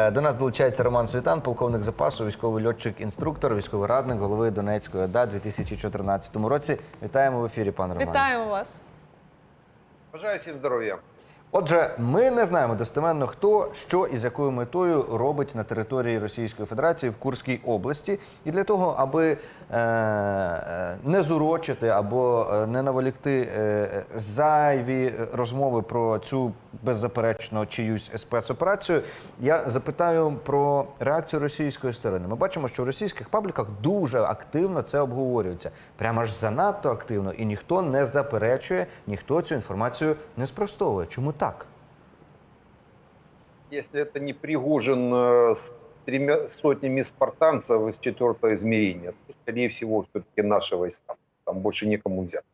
Е, До нас долучається Роман Світан, полковник запасу, військовий льотчик-інструктор, військовий радник голови Донецької ОДА у 2014 році. Вітаємо в ефірі, пане Романе. Вітаємо вас. Бажаю всім здоров'я. Отже, ми не знаємо достеменно, хто що і з якою метою робить на території Російської Федерації в Курській області. І для того, аби е, е, не зурочити або е, не наволікти е, зайві розмови про цю беззаперечно чиюсь спецоперацію, я запитаю про реакцію російської сторони. Ми бачимо, що в російських пабліках дуже активно це обговорюється, прямо ж занадто активно, і ніхто не заперечує, ніхто цю інформацію не спростовує. Чому так? Если это не Пригожин э, с тремя сотнями спартанцев из четвертого измерения, то, скорее всего, все-таки наши войска. Там больше некому взять.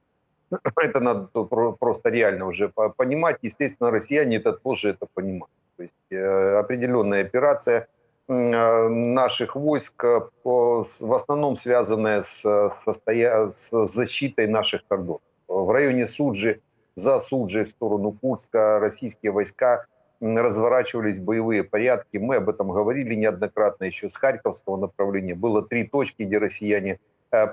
Это надо то про- просто реально уже по- понимать. Естественно, россияне это тоже это понимают. То есть э, определенная операция э, наших войск э, в основном связанная с, состоя- с защитой наших кордонов. В районе Суджи, за Суджей в сторону Курска российские войска разворачивались боевые порядки. Мы об этом говорили неоднократно еще с Харьковского направления. Было три точки, где россияне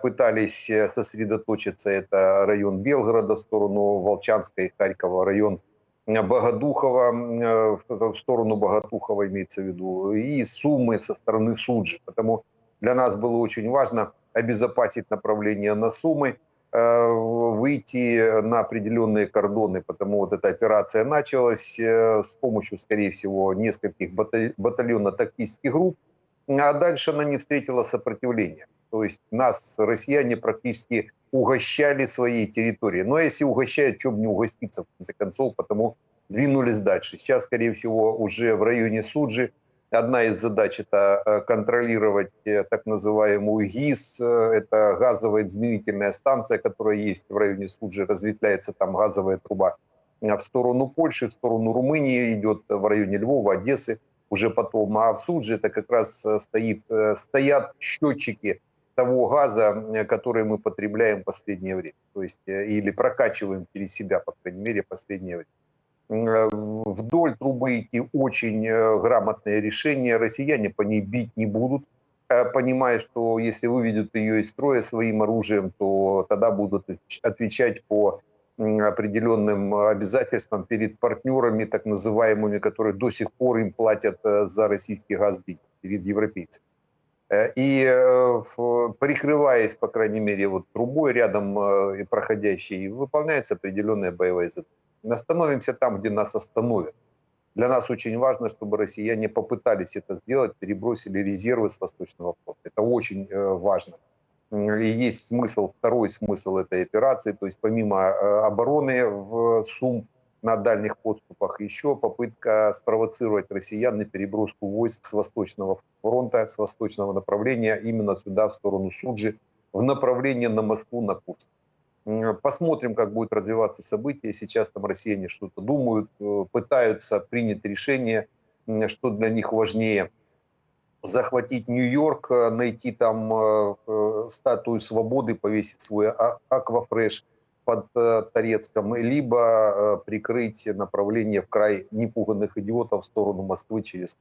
пытались э, сосредоточиться. Это район Белгорода в сторону Волчанска и Харькова, район э, Богодухова, э, в сторону Богодухова имеется в виду, и Сумы со стороны Суджи. Потому для нас было очень важно обезопасить направление на Сумы, э, выйти на определенные кордоны, потому вот эта операция началась э, с помощью, скорее всего, нескольких бата- батальонно-тактических групп, а дальше она не встретила сопротивления. То есть нас россияне практически угощали своей территорией. Но если угощают, чем не угоститься, в конце концов, потому двинулись дальше. Сейчас, скорее всего, уже в районе Суджи одна из задач это э, контролировать э, так называемую ГИС, это газовая изменительная станция, которая есть в районе Суджи, разветвляется там газовая труба э, в сторону Польши, в сторону Румынии, идет в районе Львова, Одессы уже потом. А в Судже это как раз стоит, стоят счетчики того газа, который мы потребляем в последнее время. То есть, э, или прокачиваем через себя, по крайней мере, в последнее время. Э, Вдоль трубы идти очень э, грамотное решение. Россияне по ней бить не будут, понимая, что если выведут ее из строя своим оружием, то тогда будут отвечать по определенным обязательствам перед партнерами, так называемыми, которые до сих пор им платят за российский газ деньги, перед европейцами. Э, И э, прикрываясь, по крайней мере, вот трубой рядом э, и проходящей, выполняется определенная боевая задача. Остановимся там, где нас остановят. Для нас очень важно, чтобы россияне попытались это сделать, перебросили резервы с Восточного фронта. Это очень важно. И есть смысл, второй смысл этой операции, то есть помимо обороны в Сум на дальних подступах, еще попытка спровоцировать россиян на переброску войск с Восточного фронта, с восточного направления именно сюда, в сторону Суджи, в направлении на Москву, на Курск. Посмотрим, как будет развиваться события. Сейчас там россияне что-то думают, э, пытаются принять решение, что для них важнее. Захватить Нью-Йорк, э, найти там э, статую свободы, повесить свой а- аквафреш под э, Торецком, либо э, прикрыть направление в край непуганных идиотов в сторону Москвы через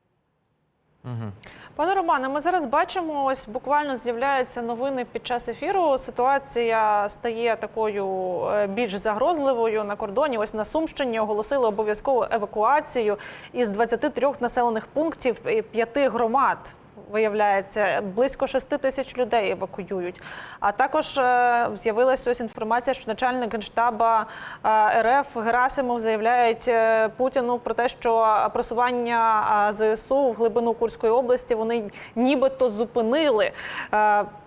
Угу. Пане Романе, ми зараз бачимо, ось буквально з'являються новини під час ефіру. Ситуація стає такою е, більш загрозливою на кордоні. Ось на Сумщині оголосили обов'язкову евакуацію із 23 населених пунктів і п'яти громад. Виявляється, близько 6 тисяч людей евакуюють. А також е, з'явилася ось інформація, що начальник генштаба е, РФ Герасимов заявляють е, Путіну про те, що просування ЗСУ в глибину Курської області вони нібито зупинили.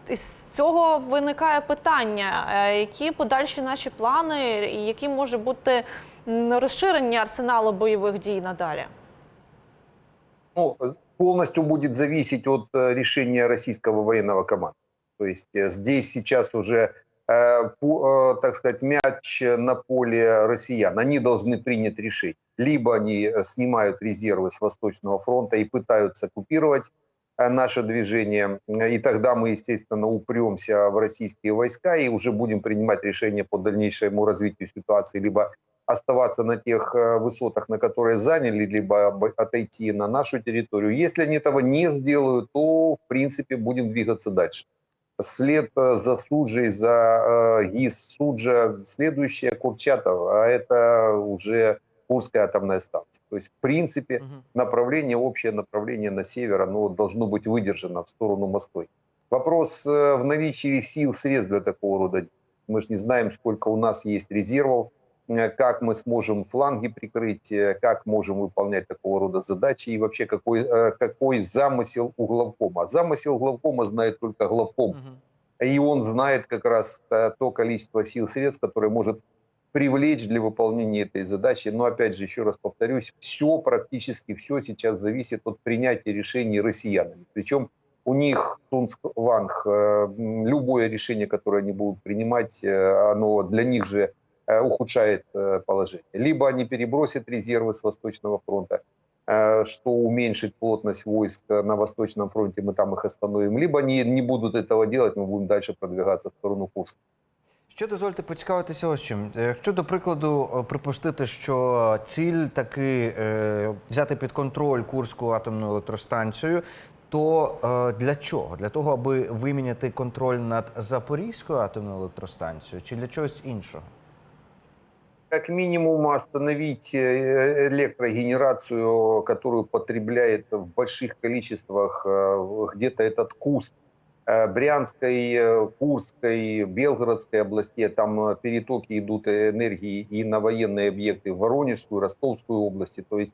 Із цього виникає питання, які подальші наші плани, і які може бути розширення арсеналу бойових дій надалі. ну, полностью будет зависеть от э, решения российского военного команды. То есть э, здесь сейчас уже, э, так сказать, мяч на поле россиян. Они должны принять решение. Либо они снимают резервы с Восточного фронта и пытаются оккупировать наше движение, и тогда мы, естественно, упремся в российские войска и уже будем принимать решение по дальнейшему развитию ситуации, либо оставаться на тех э, высотах, на которые заняли, либо отойти на нашу территорию. Если они этого не сделают, то, в принципе, будем двигаться дальше. След э, за Суджей, за э, ГИС Суджа, следующая Курчатов, а это уже Курская атомная станция. То есть, в принципе, направление, общее направление на север, оно должно быть выдержано в сторону Москвы. Вопрос в наличии сил, средств для такого рода. Мы же не знаем, сколько у нас есть резервов, как мы сможем фланги прикрыть, э, как можем выполнять такого рода задачи и вообще какой, э, какой замысел у главкома. Замысел главкома знает только главком. И он знает как раз э, то количество сил, средств, которое может привлечь для выполнения этой задачи. Но опять же, еще раз повторюсь, все, практически все сейчас зависит от принятия решений россиянами. Причем у них Тунск-Ванг, э, м, любое решение, которое они будут принимать, э, оно для них же э, ухудшает э, положение. Либо они перебросят резервы с Восточного фронта, э, что уменьшит плотность войск э, на Восточном фронте, мы там их остановим, либо они не будут этого делать, мы будем дальше продвигаться в сторону Курска. Що дозвольте поцікавитися ось чим. Е, Якщо, до прикладу, е, припустити, що ціль таки е, взяти під контроль Курську атомну електростанцію, то е, для чого? Для того, аби виміняти контроль над Запорізькою атомною електростанцією, чи для чогось іншого? Как минимум остановить э, электрогенерацию, которую потребляет в больших количествах э, где-то этот куст э, Брянской, Курской, Белгородской областей. Там перетоки идут энергии и на военные объекты в Воронежскую, Ростовскую области. То есть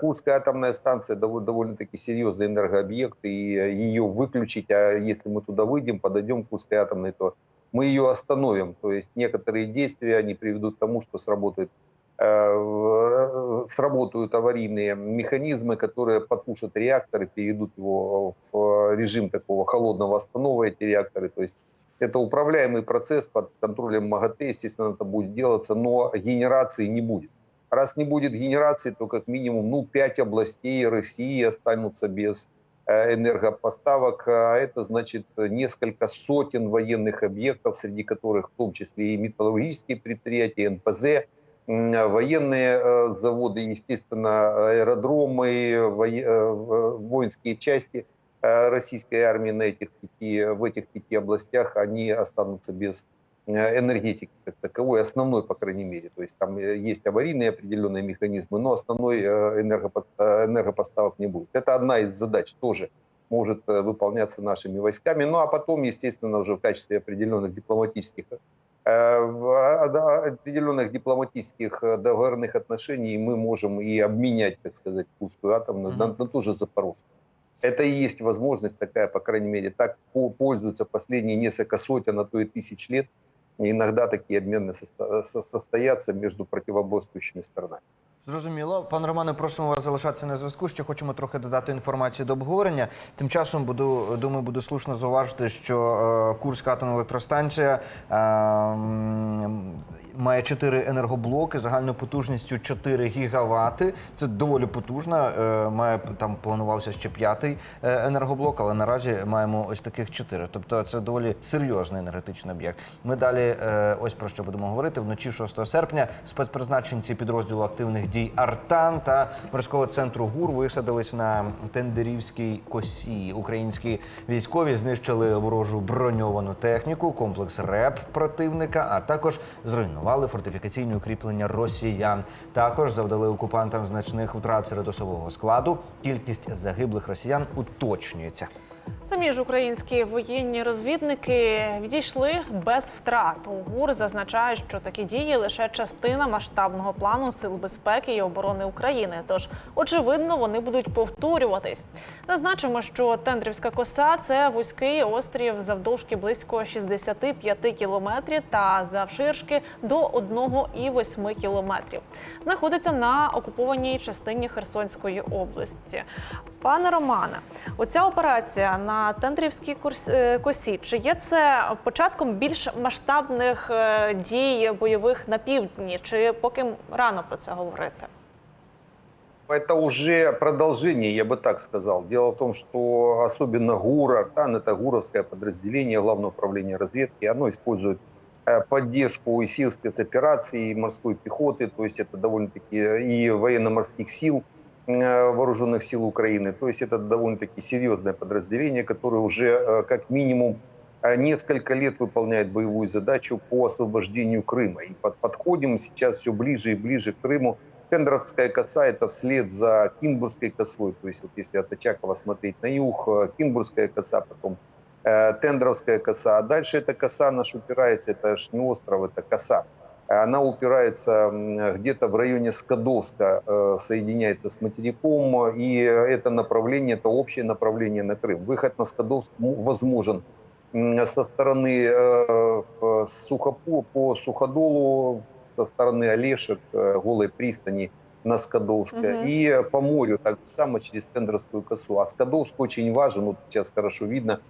Курская атомная станция довольно- довольно-таки серьезный энергообъект, и ее выключить, а если мы туда выйдем, подойдем к Курской атомной, то мы ее остановим. То есть некоторые действия, они приведут к тому, что сработает, э, сработают аварийные механизмы, которые потушат реактор и переведут его в режим такого холодного останова, эти реакторы. То есть это управляемый процесс под контролем МАГАТЭ, естественно, это будет делаться, но генерации не будет. Раз не будет генерации, то как минимум ну, 5 областей России останутся без э, энергопоставок, а это значит несколько сотен военных объектов, среди которых в том числе и металлургические предприятия, НПЗ, военные э, заводы, естественно, аэродромы, э, воинские части э, российской армии на этих пяти, в этих пяти областях, они останутся без э, энергетики как таковой, основной, по крайней мере. То есть там э, есть аварийные определенные механизмы, но основной э, энергопо- э, энергопоставок не будет. Это одна из задач тоже может э, выполняться нашими войсками. Ну а потом, естественно, уже в качестве определенных дипломатических э, определенных дипломатических э, договорных отношений мы можем и обменять, так сказать, Курскую атомную на, Мгм. на ту же Запорожскую. Это и есть возможность такая, по крайней мере, так по- пользуются последние несколько сотен, а то и тысяч лет. И иногда такие обмены состо- між состоятся между противоборствующими сторонами. Зрозуміло. пан Романе, просимо вас залишатися на зв'язку. Ще хочемо трохи додати інформації до обговорення. Тим часом буду думаю, буде слушно зауважити, що е, Курська атомна електростанція е, має чотири енергоблоки загальною потужністю 4 гігавати. Це доволі потужно. Е, має там планувався ще п'ятий е, енергоблок, але наразі маємо ось таких чотири. Тобто це доволі серйозний енергетичний об'єкт. Ми далі е, ось про що будемо говорити. Вночі 6 серпня спецпризначенці підрозділу активних дій Артан та морського центру ГУР висадились на Тендерівській косі. Українські військові знищили ворожу броньовану техніку, комплекс РЕП противника, а також зруйнували фортифікаційні укріплення росіян. Також завдали окупантам значних втрат серед особового складу. Кількість загиблих росіян уточнюється. Самі ж українські воєнні розвідники відійшли без втрат. УГУР зазначає, що такі дії лише частина масштабного плану сил безпеки і оборони України. Тож, очевидно, вони будуть повторюватись. Зазначимо, що Тендрівська коса це вузький острів завдовжки близько 65 кілометрів та завширшки до 1,8 кілометрів. Знаходиться на окупованій частині Херсонської області. Пане Романе, оця операція на Тендрівській курс- е, косі, чи є це початком більш масштабних е, дій бойових на півдні, чи поки рано про це говорити? Это уже продолжение, я бы так сказал. Дело в том, что особенно ГУР, Артан, это ГУРовское подразделение Главного управления разведки, оно использует э, поддержку и сил спецопераций, и морской пехоты, то есть это довольно-таки и военно-морских сил, э, вооруженных сил Украины. То есть это довольно-таки серьезное подразделение, которое уже э, как минимум э, несколько лет выполняет боевую задачу по освобождению Крыма. И под- подходим сейчас все ближе и ближе к Крыму. Тендровская коса – это вслед за Кинбургской косой. То есть вот если от Очакова смотреть на юг, э, Кинбургская коса, потом э, Тендровская коса. А дальше эта коса наш упирается, это ж не остров, это коса. Она упирается где-то в районе Скадовска, э, соединяется с материком, и это направление, это общее направление на Крым. Выход на Скадовск м, возможен со стороны э, в Сухопу, по Суходолу, со стороны Олешек, э, Голой пристани на Скадовское, Мгм. и по морю так само через Тендерскую косу. А Скадовск очень важен, вот сейчас хорошо видно,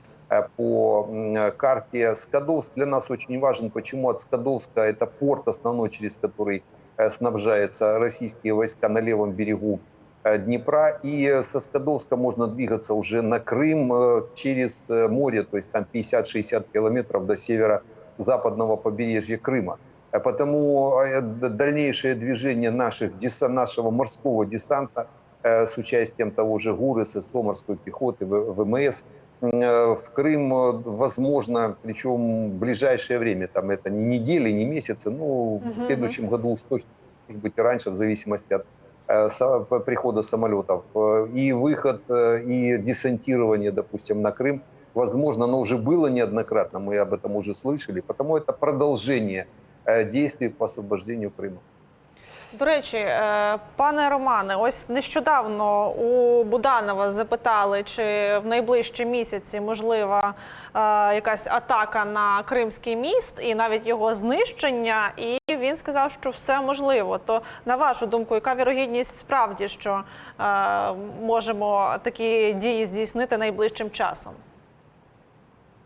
по м, карте Скадовск для нас очень важен. Почему от Скадовска это порт основной, через который э, снабжаются российские войска на левом берегу э, Днепра. И э, со Скадовска можно двигаться уже на Крым э, через э, море, то есть там 50-60 километров до северо-западного побережья Крыма. Э, Потому э, дальнейшее движение наших, нашего морского десанта э, с участием того же ГУР, ССО, морской пехоты, ВМС, э, в Крым э, возможно, причем в ближайшее время, там это не недели, не месяцы, ну, Мгм, в следующем году уж точно, может быть, и раньше, в зависимости от э, прихода самолетов. Э, И выход, э, и десантирование, допустим, на Крым, возможно, оно уже было неоднократно, мы об этом уже слышали, потому это продолжение э, действий по освобождению Крыма. До речі, е, пане Романе, ось нещодавно у Буданова запитали, чи в найближчі місяці можлива е, якась атака на Кримський міст і навіть його знищення. І він сказав, що все можливо. То на вашу думку, яка вірогідність справді, що е, можемо такі дії здійснити найближчим часом?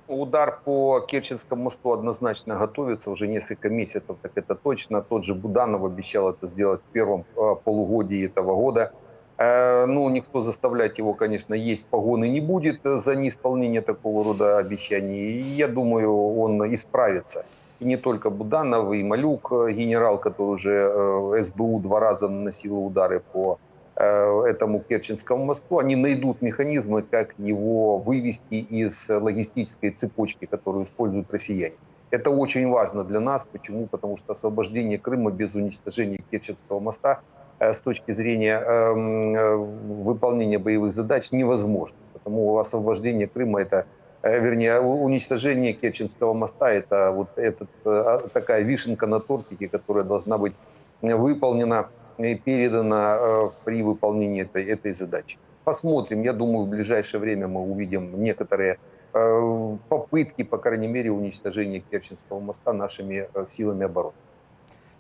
Удар по Керченскому мосту однозначно готовится уже несколько месяцев, так это точно. Тот же Буданов обещал это сделать в первом э, полугодии этого года. Э, Ну, никто заставлять его, конечно, есть погоны не будет э, за неисполнение такого рода обещаний. Я думаю, он исправится. И не только Буданов, и Малюк, генерал, который уже СБУ два раза наносил удары по этому Керченскому мосту, они найдут механизмы, как его вывести из логистической цепочки, которую используют россияне. Это очень важно для нас. Почему? Потому что освобождение Крыма без уничтожения Керченского моста э, с точки зрения эм, э, выполнения боевых задач невозможно. Потому освобождение Крыма это э, вернее, уничтожение Керченского моста это вот этот, э, такая вишенка на тортике, которая должна быть э, выполнена и передана э, при выполнении этой, этой задачи. Посмотрим. Я думаю, в ближайшее время мы увидим некоторые э, попытки, по крайней мере, уничтожения Керченского моста нашими э, силами обороны.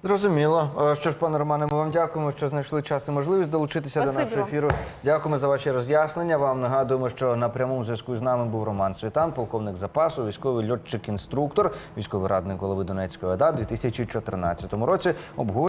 Зрозуміло. Е, Що ж, пане Романе, ми вам дякуємо, що знайшли час і можливість долучитися Спасибі до нашого вам. ефіру. Дякуємо за ваші роз'яснення. Вам нагадуємо, що на прямому зв'язку з нами був Роман Світан, полковник запасу, військовий льотчик-інструктор, військовий радник голови Донецької ОДА у 2014 році. Обговорюємо